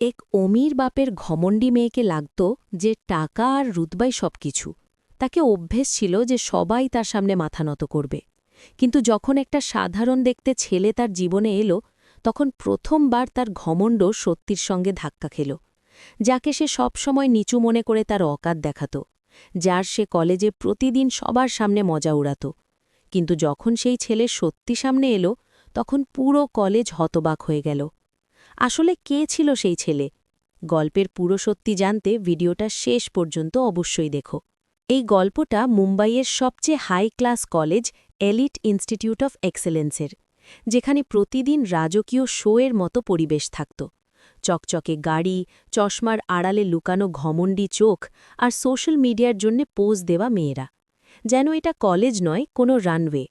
এক অমির বাপের ঘমণ্ডি মেয়েকে লাগত যে টাকা আর রুতবাই সব কিছু তাকে অভ্যেস ছিল যে সবাই তার সামনে মাথা নত করবে। কিন্তু যখন একটা সাধারণ দেখতে ছেলে তার জীবনে এলো, তখন প্রথমবার তার ঘমণ্ড সত্যির সঙ্গে ধাক্কা খেল, যাকে সে সবসময় নিচু মনে করে তার অকাত দেখাত, যার সে কলেজে প্রতিদিন সবার সামনে মজা উড়াত। কিন্তু যখন সেই ছেলে সত্যি সামনে এলো, তখন পুরো কলেজ হতবাক হয়ে গেল। আসলে কে ছিল সেই ছেলে? গল্পের পুরো সত্যি জানতে ভিডিওটা শেষ পর্যন্ত অবশ্যই দেখো। এই গল্পটা মুম্বাইয়ের সবচেয়ে high class college elite institute of এক্সেলেন্সের যেখানে প্রতিদিন রাজকীয় শোয়ের মতো পরিবেশ থাকত। চকচকে গাড়ি, চশমার আড়ালে লুকানো ঘমণ্ডি চোখ আর সোশ্যাল মিডিয়ার জন্য পোজ দেওয়া মেয়েরা। যেন এটা কলেজ নয়, কোনো রানওয়ে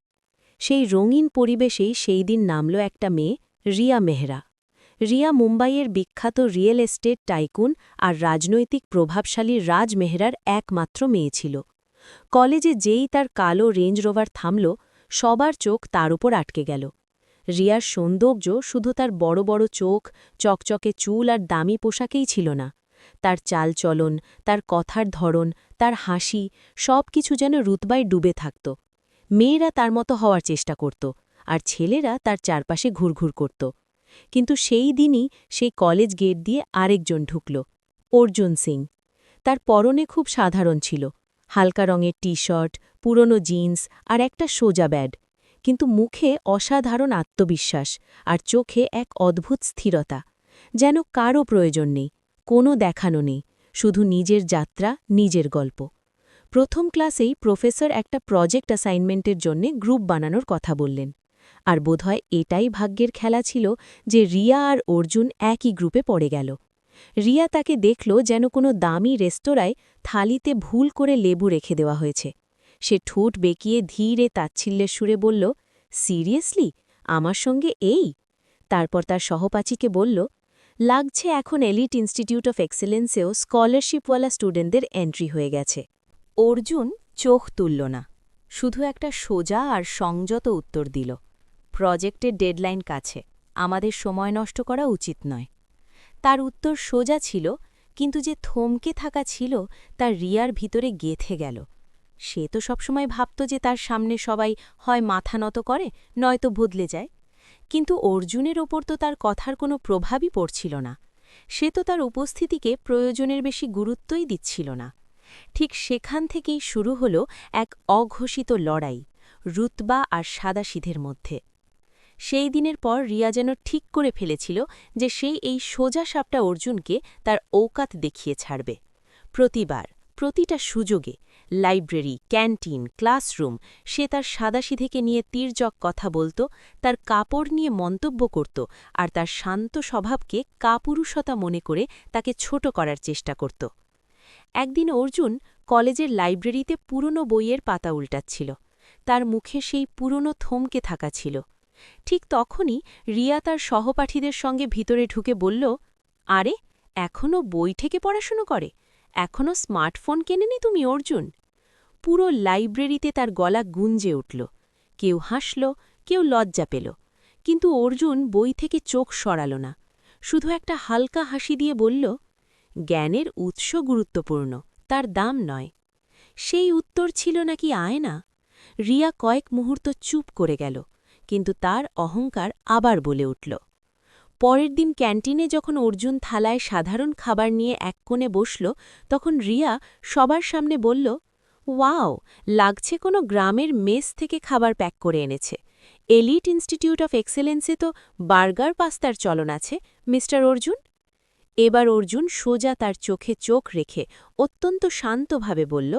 সেই রঙিন পরিবেশেই সেই দিন নামল একটা মেয়ে, রিয়া মেহরা। রিয়া মুম্বাইয়ের বিখ্যাত রিয়েল এস্টেট টাইকুন আর রাজনৈতিক প্রভাবশালী রাজ মেহরার একমাত্র মেয়ে ছিল। কলেজে যেই তার কালো রেঞ্জ রোভার থামল, সবার চোখ তার উপর আটকে গেল। রিয়ার সৌন্দর্য শুধু তার বড় বড় চোখ, চকচকে চুল আর দামি পোশাকেই ছিল না। তার চালচলন, তার কথার ধরন, তার হাসি সব কিছু যেন রুতবায় ডুবে থাকত। মেয়েরা তার মতো হওয়ার চেষ্টা করত আর ছেলেরা তার চারপাশে ঘুরঘুর করত। কিন্তু সেই দিনই সেই কলেজ গেট দিয়ে আরেকজন ঢুকল, অর্জুন সিং। তার পরনে খুব সাধারণ ছিল, হালকা রঙের টি শার্ট পুরনো জিন্স আর একটা সোজা ব্যাড। কিন্তু মুখে অসাধারণ আত্মবিশ্বাস আর চোখে এক অদ্ভুত স্থিরতা, যেন কারও প্রয়োজন নেই, কোনো দেখানো নেই, শুধু নিজের যাত্রা, নিজের গল্প। প্রথম ক্লাসেই প্রফেসর একটা প্রজেক্ট অ্যাসাইনমেন্টের জন্য গ্রুপ বানানোর কথা বললেন। আর বোধহয় এটাই ভাগ্যের খেলা ছিল যে রিয়া আর অর্জুন একই গ্রুপে পড়ে গেল। রিয়া তাকে দেখল যেন কোনো দামি রেস্তোরাঁয় থালিতে ভুল করে লেবু রেখে দেওয়া হয়েছে। সে ঠোঁট বেঁকিয়ে ধীরে তাচ্ছিল্যের সুরে বলল, সিরিয়াসলি? আমার সঙ্গে এই? তারপর তার সহপাচীকে বলল, লাগছে এখন এলিট ইনস্টিটিউট অফ এক্সেলেন্সেও স্কলারশিপওয়ালা স্টুডেন্টদের এন্ট্রি হয়ে গেছে। অর্জুন চোখ তুলল না। শুধু একটা সোজা আর সংযত উত্তর দিল। প্রজেক্টের ডেডলাইন কাছে। আমাদের সময় নষ্ট করা উচিত নয়। তার উত্তর সোজা ছিল, কিন্তু যে থমকে থাকা ছিল তার রিয়ার ভিতরে গেথে গেল। সে তো সবসময় ভাবত যে তার সামনে সবাই হয় মাথা নত করে, নয়তো বদলে যায়। কিন্তু অর্জুনের ওপর তো তার কথার কোনো প্রভাবই পড়ছিল না। সে তো তার উপস্থিতিকে প্রয়োজনের বেশি গুরুত্বই দিচ্ছিল না। ঠিক সেখান থেকেই শুরু হল এক অঘোষিত লড়াই, রুতবা আর সাদাসিধের মধ্যে। সেই দিনের পর রিয়া যেন ঠিক করে ফেলেছিল যে সেই এই সোজা সাপটা অর্জুনকে তার ঔকাত দেখিয়ে ছাড়বে। প্রতিবার, প্রতিটা সুযোগে, লাইব্রেরি, ক্যান্টিন, ক্লাসরুম, সে তার সাদাসিধেকে নিয়ে তীর্যক কথা বলত, তার কাপড় নিয়ে মন্তব্য করত আর তার শান্ত স্বভাবকে কাপুরুষতা মনে করে তাকে ছোট করার চেষ্টা করত। একদিন অর্জুন কলেজের লাইব্রেরিতে পুরনো বইয়ের পাতা উল্টাচ্ছিল। তার মুখে সেই পুরনো থমকে থাকা ছিল। ঠিক তখনই রিয়া তার সহপাঠীদের সঙ্গে ভিতরে ঢুকে বলল, আরে এখনও বই থেকে পড়াশুনো করে? এখনও স্মার্টফোন কেনেনি তুমি, অর্জুন? পুরো লাইব্রেরিতে তার গলা গুঞ্জে উঠল। কেউ হাসল, কেউ লজ্জা পেল। কিন্তু অর্জুন বই থেকে চোখ সরাল না। শুধু একটা হালকা হাসি দিয়ে বলল, জ্ঞানের উৎস গুরুত্বপূর্ণ, তার দাম নয়। সেই উত্তর ছিল নাকি আয়না? রিয়া কয়েক মুহূর্ত চুপ করে গেল। কিন্তু তার অহংকার আবার বলে উঠল। পরের দিন ক্যান্টিনে যখন অর্জুন থালায় সাধারণ খাবার নিয়ে এক কোণে বসল, তখন রিয়া সবার সামনে বলল, ওয়াও, লাগছে কোনো গ্রামের মেস থেকে খাবার প্যাক করে এনেছে। এলিট ইনস্টিটিউট অফ এক্সেলেন্সে তো বার্গার পাস্তার চলন আছে, মিস্টার অর্জুন? এবার অর্জুন সোজা তার চোখে চোখ রেখে অত্যন্ত শান্তভাবে বলল,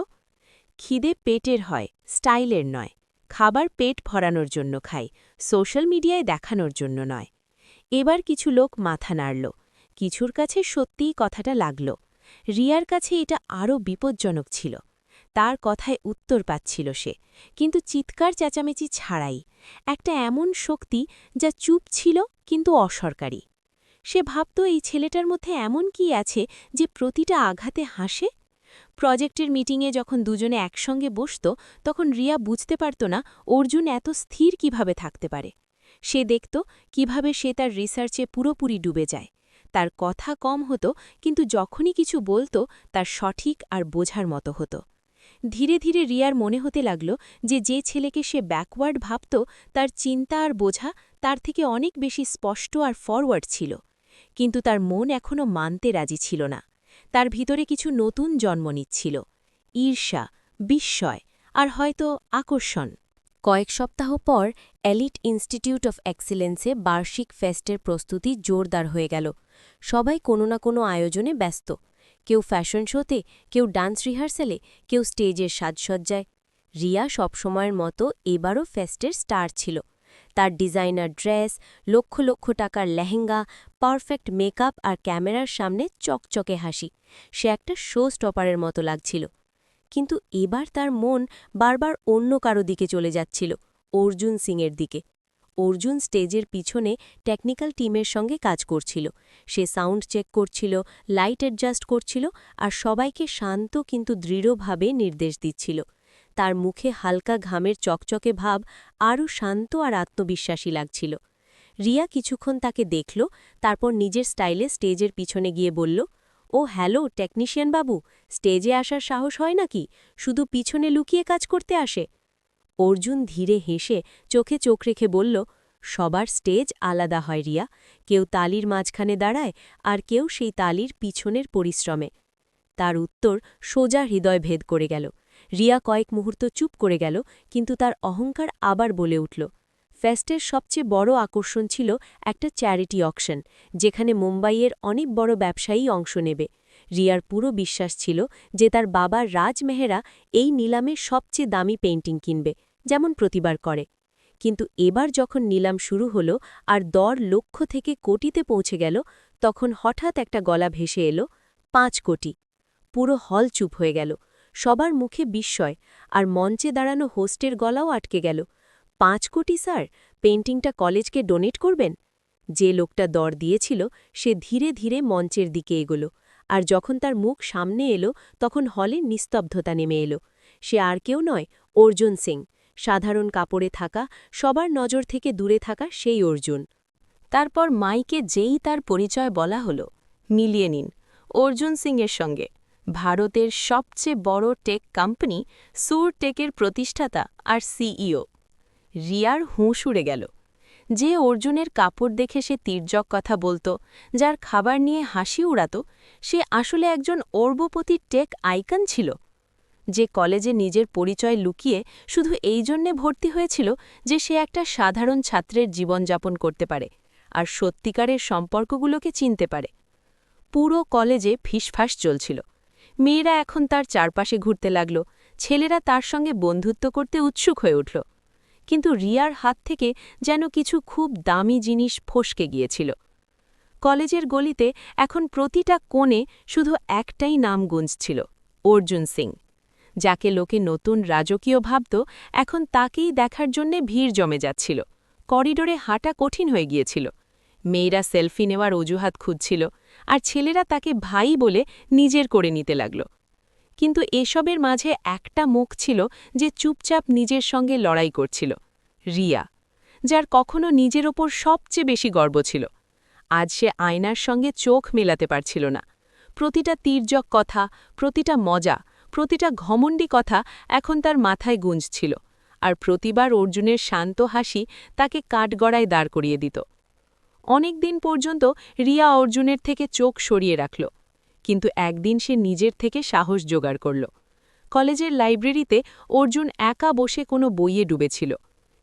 খিদে পেটের হয়, স্টাইলের নয়। খাবার পেট ভরানোর জন্য খাই সোশ্যাল মিডিয়ায় দেখানোর জন্য নয়। এবার কিছু লোক মাথা নাড়ল। কিছুর কাছে সত্যিই কথাটা লাগল। রিয়ার কাছে এটা আরও বিপজ্জনক ছিল। তার কথায় উত্তর পাচ্ছিল সে, কিন্তু চিৎকার চেঁচামেচি ছাড়াই। একটা এমন শক্তি যা চুপ ছিল কিন্তু অসরকারি। সে ভাবত এই ছেলেটার মধ্যে এমন কি আছে যে প্রতিটা আঘাতে হাসে? প্রজেক্টের মিটিংয়ে যখন দুজনে একসঙ্গে বসত, তখন রিয়া বুঝতে পারত না অর্জুন এত স্থির কীভাবে থাকতে পারে। সে দেখত কীভাবে সে তার রিসার্চে পুরোপুরি ডুবে যায়। তার কথা কম হতো, কিন্তু যখনই কিছু বলতো, তার সঠিক আর বোঝার মতো হতো। ধীরে ধীরে রিয়ার মনে হতে লাগল যে যে ছেলেকে সে ব্যাকওয়ার্ড ভাবত, তার চিন্তা আর বোঝা তার থেকে অনেক বেশি স্পষ্ট আর ফরওয়ার্ড ছিল। কিন্তু তার মন এখনও মানতে রাজি ছিল না। তার ভিতরে কিছু নতুন জন্ম নিচ্ছিল, ঈর্ষা, বিস্ময়, আর হয়তো আকর্ষণ। কয়েক সপ্তাহ পর এলিট ইনস্টিটিউট অফ এক্সিলেন্সে বার্ষিক ফেস্টের প্রস্তুতি জোরদার হয়ে গেল। সবাই কোনো না কোনো আয়োজনে ব্যস্ত। কেউ ফ্যাশন শোতে, কেউ ডান্স রিহার্সালে, কেউ স্টেজের সাজসজ্জায়। রিয়া সবসময়ের মতো এবারও ফেস্টের স্টার ছিল। তার ডিজাইনার ড্রেস, লক্ষ লক্ষ টাকার লেহেঙ্গা, পারফেক্ট মেকআপ আর ক্যামেরার সামনে চকচকে হাসি। সে একটা শো স্টপারের মতো লাগছিল। কিন্তু এবার তার মন বারবার অন্য কারও দিকে চলে যাচ্ছিল, অর্জুন সিংয়ের দিকে। অর্জুন স্টেজের পিছনে টেকনিক্যাল টিমের সঙ্গে কাজ করছিল। সে সাউন্ড চেক করছিল, লাইট অ্যাডজাস্ট করছিল আর সবাইকে শান্ত কিন্তু দৃঢ়ভাবে নির্দেশ দিচ্ছিল। তার মুখে হালকা ঘামের চকচকে ভাব আরও শান্ত আর আত্মবিশ্বাসী লাগছিল। রিয়া কিছুক্ষণ তাকে দেখল, তারপর নিজের স্টাইলে স্টেজের পিছনে গিয়ে বলল, ও, হ্যালো, টেকনিশিয়ান বাবু, স্টেজে আসার সাহস হয় নাকি? শুধু পিছনে লুকিয়ে কাজ করতে আসে? অর্জুন ধীরে হেসে চোখে চোখ রেখে বলল, সবার স্টেজ আলাদা হয় রিয়া। কেউ তালির মাঝখানে দাঁড়ায় আর কেউ সেই তালির পিছনের পরিশ্রমে। তার উত্তর সোজা হৃদয় ভেদ করে গেল। রিয়া কয়েক মুহূর্ত চুপ করে গেল, কিন্তু তার অহংকার আবার বলে উঠল। ফেস্টের সবচেয়ে বড় আকর্ষণ ছিল একটা চ্যারিটি অকশন, যেখানে মুম্বাইয়ের অনেক বড় ব্যবসায়ী অংশ নেবে। রিয়ার পুরো বিশ্বাস ছিল যে তার বাবা রাজ মেহেরা এই নিলামে সবচেয়ে দামি পেন্টিং কিনবে, যেমন প্রতিবার করে। কিন্তু এবার যখন নিলাম শুরু হলো আর দর লক্ষ থেকে কোটিতে পৌঁছে গেল, তখন হঠাৎ একটা গলা ভেসে এলো, পাঁচ কোটি। পুরো হল চুপ হয়ে গেল। সবার মুখে বিস্ময়, আর মঞ্চে দাঁড়ানো হোস্টের গলাও আটকে গেল। পাঁচ কোটি স্যার পেন্টিংটা কলেজকে ডোনেট করবেন? যে লোকটা দর দিয়েছিল, সে ধীরে ধীরে মঞ্চের দিকে এগোলো, আর যখন তার মুখ সামনে এলো, তখন হলে নিস্তব্ধতা নেমে এলো। সে আর কেউ নয়, অর্জুন সিং। সাধারণ কাপড়ে থাকা, সবার নজর থেকে দূরে থাকা সেই অর্জুন। তারপর মাইকে যেই তার পরিচয় বলা হলো, মিলিয়ে নিন, অর্জুন সিংয়ের সঙ্গে। ভারতের সবচেয়ে বড় টেক কোম্পানি সুর টেকের প্রতিষ্ঠাতা আর সিইও। রিয়ার হুঁশ উড়ে গেল। যে অর্জুনের কাপড় দেখে সে তীর্যক কথা বলতো, যার খাবার নিয়ে হাসি উড়াত, সে আসলে একজন অর্বপতি টেক আইকন ছিল। যে কলেজে নিজের পরিচয় লুকিয়ে শুধু এই জন্যে ভর্তি হয়েছিল যে সে একটা সাধারণ ছাত্রের জীবনযাপন করতে পারে আর সত্যিকারের সম্পর্কগুলোকে চিনতে পারে। পুরো কলেজে ফিসফাস চলছিল। মেয়েরা এখন তার চারপাশে ঘুরতে লাগল। ছেলেরা তার সঙ্গে বন্ধুত্ব করতে উৎসুক হয়ে উঠল। কিন্তু রিয়ার হাত থেকে যেন কিছু খুব দামি জিনিস ফসকে গিয়েছিল। কলেজের গলিতে এখন প্রতিটা কোণে শুধু একটাই নাম গুঞ্জছিল অর্জুন সিং। যাকে লোকে নতুন রাজকীয় ভাবত, এখন তাকেই দেখার জন্যে ভিড় জমে যাচ্ছিল। করিডোরে হাঁটা কঠিন হয়ে গিয়েছিল। মেয়েরা সেলফি নেওয়ার অজুহাত খুঁজছিল। আর ছেলেরা তাকে ভাই বলে নিজের করে নিতে লাগল। কিন্তু এসবের মাঝে একটা মুখ ছিল যে চুপচাপ নিজের সঙ্গে লড়াই করছিল, রিয়া, যার কখনো নিজের ওপর সবচেয়ে বেশি গর্ব ছিল। আজ সে আয়নার সঙ্গে চোখ মেলাতে পারছিল না। প্রতিটা তীর্যক কথা, প্রতিটা মজা, প্রতিটা ঘমণ্ডি কথা এখন তার মাথায় গুঞ্জছিল আর প্রতিবার অর্জুনের শান্ত হাসি তাকে কাঠগড়ায় দাঁড় করিয়ে দিত। অনেক দিন পর্যন্ত রিয়া অর্জুনের থেকে চোখ সরিয়ে রাখল, কিন্তু একদিন সে নিজের থেকে সাহস জোগাড় করল। কলেজের লাইব্রেরিতে অর্জুন একা বসে কোনো বইয়ে ডুবেছিল।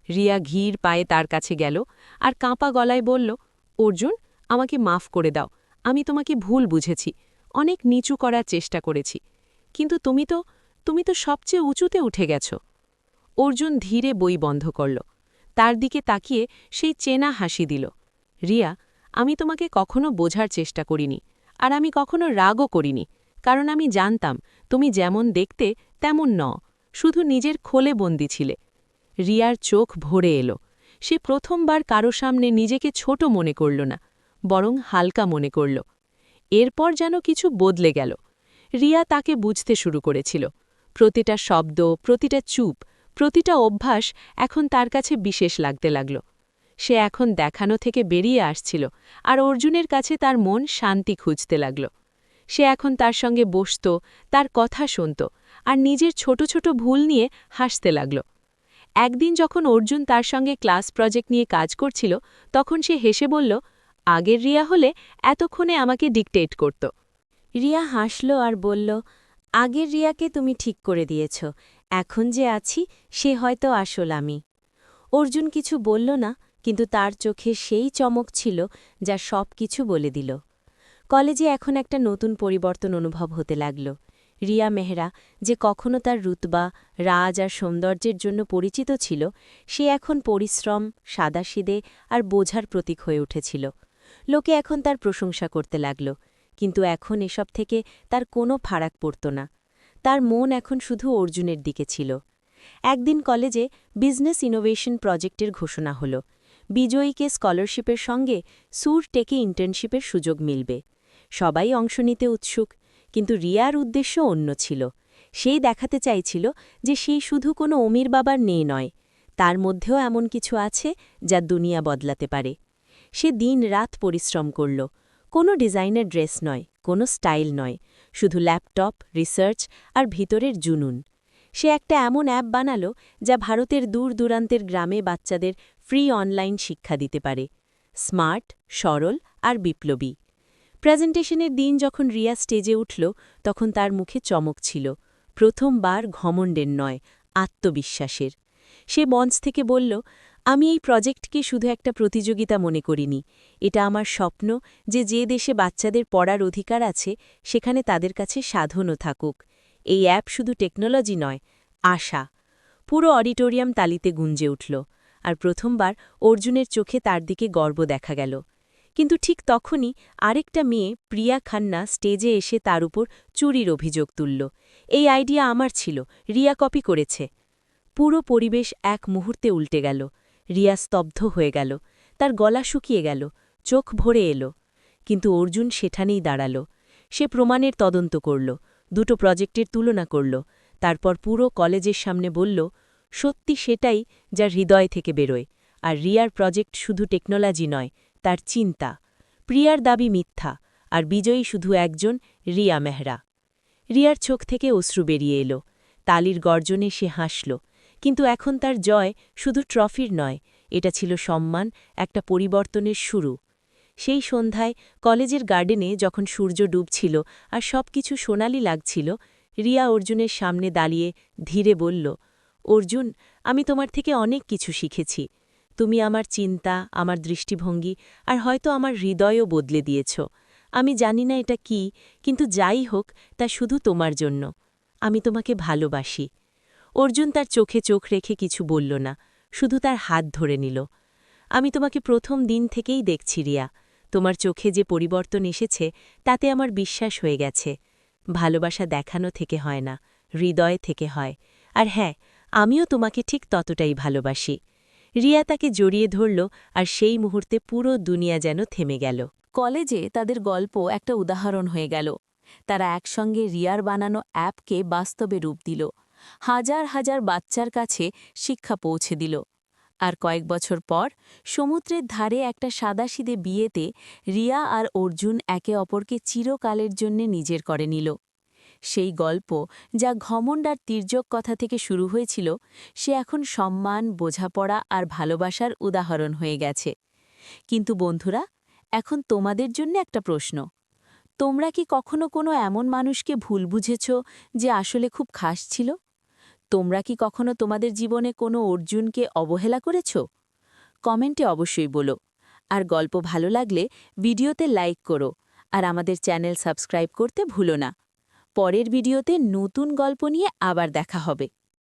রিয়া ঘির পায়ে তার কাছে গেল আর কাঁপা গলায় বলল, অর্জুন, আমাকে মাফ করে দাও, আমি তোমাকে ভুল বুঝেছি, অনেক নিচু করার চেষ্টা করেছি, কিন্তু তুমি তো তুমি তো সবচেয়ে উঁচুতে উঠে গেছ। অর্জুন ধীরে বই বন্ধ করল। তার দিকে তাকিয়ে সেই চেনা হাসি দিল। রিয়া, আমি তোমাকে কখনো বোঝার চেষ্টা করিনি, আর আমি কখনো রাগও করিনি, কারণ আমি জানতাম তুমি যেমন দেখতে তেমন ন শুধু নিজের খোলে বন্দি ছিলে। রিয়ার চোখ ভরে এলো, সে প্রথমবার কারও সামনে নিজেকে ছোট মনে করল না, বরং হালকা মনে করল। এরপর যেন কিছু বদলে গেল, রিয়া তাকে বুঝতে শুরু করেছিল, প্রতিটা শব্দ, প্রতিটা চুপ, প্রতিটা অভ্যাস এখন তার কাছে বিশেষ লাগতে লাগল। সে এখন দেখানো থেকে বেরিয়ে আসছিল আর অর্জুনের কাছে তার মন শান্তি খুঁজতে লাগল। সে এখন তার সঙ্গে বসত, তার কথা শুনত আর নিজের ছোট ছোট ভুল নিয়ে হাসতে লাগল। একদিন যখন অর্জুন তার সঙ্গে ক্লাস প্রজেক্ট নিয়ে কাজ করছিল, তখন সে হেসে বলল, আগের রিয়া হলে এতক্ষণে আমাকে ডিকটেট করত। রিয়া হাসল আর বলল, আগের রিয়াকে তুমি ঠিক করে দিয়েছ, এখন যে আছি সে হয়তো আসল আমি। অর্জুন কিছু বলল না কিন্তু তার চোখে সেই চমক ছিল যা সব কিছু বলে দিল। কলেজে এখন একটা নতুন পরিবর্তন অনুভব হতে লাগল। রিয়া মেহরা যে কখনো তার রুতবা, রাজ আর সৌন্দর্যের জন্য পরিচিত ছিল, সে এখন পরিশ্রম, সাদাসিদে আর বোঝার প্রতীক হয়ে উঠেছিল। লোকে এখন তার প্রশংসা করতে লাগল, কিন্তু এখন এসব থেকে তার কোনো ফারাক পড়ত না। তার মন এখন শুধু অর্জুনের দিকে ছিল। একদিন কলেজে বিজনেস ইনোভেশন প্রজেক্টের ঘোষণা হল। বিজয়ীকে স্কলারশিপের সঙ্গে সুর টেকে ইন্টার্নশিপের সুযোগ মিলবে। সবাই অংশ নিতে উৎসুক, কিন্তু রিয়ার উদ্দেশ্য অন্য ছিল। সেই দেখাতে চাইছিল যে সেই শুধু কোনো অমির বাবার নেই নয়, তার মধ্যেও এমন কিছু আছে যা দুনিয়া বদলাতে পারে। সে দিন রাত পরিশ্রম করল। কোনো ডিজাইনের ড্রেস নয়, কোনো স্টাইল নয়, শুধু ল্যাপটপ, রিসার্চ আর ভিতরের জুনুন। সে একটা এমন অ্যাপ বানালো যা ভারতের দূর দূরান্তের গ্রামে বাচ্চাদের ফ্রি অনলাইন শিক্ষা দিতে পারে। স্মার্ট, সরল আর বিপ্লবী। প্রেজেন্টেশনের দিন যখন রিয়া স্টেজে উঠল, তখন তার মুখে চমক ছিল। প্রথমবার ঘমণ্ডের নয়, আত্মবিশ্বাসের। সে মঞ্চ থেকে বলল, আমি এই প্রজেক্টকে শুধু একটা প্রতিযোগিতা মনে করিনি। এটা আমার স্বপ্ন যে যে দেশে বাচ্চাদের পড়ার অধিকার আছে, সেখানে তাদের কাছে সাধনও থাকুক। এই অ্যাপ শুধু টেকনোলজি নয়, আশা। পুরো অডিটোরিয়াম তালিতে গুঞ্জে উঠল। আর প্রথমবার অর্জুনের চোখে তার দিকে গর্ব দেখা গেল। কিন্তু ঠিক তখনই আরেকটা মেয়ে, প্রিয়া খান্না, স্টেজে এসে তার উপর চুরির অভিযোগ তুলল। এই আইডিয়া আমার ছিল, রিয়া কপি করেছে। পুরো পরিবেশ এক মুহূর্তে উল্টে গেল। রিয়া স্তব্ধ হয়ে গেল। তার গলা শুকিয়ে গেল। চোখ ভরে এলো। কিন্তু অর্জুন সেখানেই দাঁড়াল। সে প্রমাণের তদন্ত করল। দুটো প্রজেক্টের তুলনা করল। তারপর পুরো কলেজের সামনে বলল সত্যি সেটাই যা হৃদয় থেকে বেরোয়। আর রিয়ার প্রজেক্ট শুধু টেকনোলজি নয়, তার চিন্তা। প্রিয়ার দাবি মিথ্যা, আর বিজয়ী শুধু একজন, রিয়া মেহরা। রিয়ার চোখ থেকে অশ্রু বেরিয়ে এলো। তালির গর্জনে সে হাসল। কিন্তু এখন তার জয় শুধু ট্রফির নয়, এটা ছিল সম্মান, একটা পরিবর্তনের শুরু। সেই সন্ধ্যায় কলেজের গার্ডেনে যখন সূর্য ডুবছিল আর সব কিছু সোনালি লাগছিল, রিয়া অর্জুনের সামনে দাঁড়িয়ে ধীরে বলল অর্জুন, আমি তোমার থেকে অনেক কিছু শিখেছি। তুমি আমার চিন্তা, আমার দৃষ্টিভঙ্গি আর হয়তো আমার হৃদয়ও বদলে দিয়েছ। আমি জানি না এটা কি, কিন্তু যাই হোক, তা শুধু তোমার জন্য। আমি তোমাকে ভালোবাসি। অর্জুন তার চোখে চোখ রেখে কিছু বলল না, শুধু তার হাত ধরে নিল। আমি তোমাকে প্রথম দিন থেকেই দেখছি, রিয়া। তোমার চোখে যে পরিবর্তন এসেছে, তাতে আমার বিশ্বাস হয়ে গেছে। ভালোবাসা দেখানো থেকে হয় না, হৃদয় থেকে হয়। আর হ্যাঁ আমিও তোমাকে ঠিক ততটাই ভালোবাসি। রিয়া তাকে জড়িয়ে ধরল আর সেই মুহূর্তে পুরো দুনিয়া যেন থেমে গেল। কলেজে তাদের গল্প একটা উদাহরণ হয়ে গেল। তারা একসঙ্গে রিয়ার বানানো অ্যাপকে বাস্তবে রূপ দিল। হাজার হাজার বাচ্চার কাছে শিক্ষা পৌঁছে দিল। আর কয়েক বছর পর সমুদ্রের ধারে একটা সাদাসিদে বিয়েতে রিয়া আর অর্জুন একে অপরকে চিরকালের জন্যে নিজের করে নিল। সেই গল্প যা ঘমণ্ড আর তির্যক কথা থেকে শুরু হয়েছিল, সে এখন সম্মান, বোঝাপড়া আর ভালোবাসার উদাহরণ হয়ে গেছে। কিন্তু বন্ধুরা, এখন তোমাদের জন্য একটা প্রশ্ন। তোমরা কি কখনো কোনো এমন মানুষকে ভুল বুঝেছ যে আসলে খুব খাস ছিল? তোমরা কি কখনো তোমাদের জীবনে কোনো অর্জুনকে অবহেলা করেছ? কমেন্টে অবশ্যই বলো। আর গল্প ভালো লাগলে ভিডিওতে লাইক করো আর আমাদের চ্যানেল সাবস্ক্রাইব করতে ভুলো না। পরের ভিডিওতে নতুন গল্প নিয়ে আবার দেখা হবে।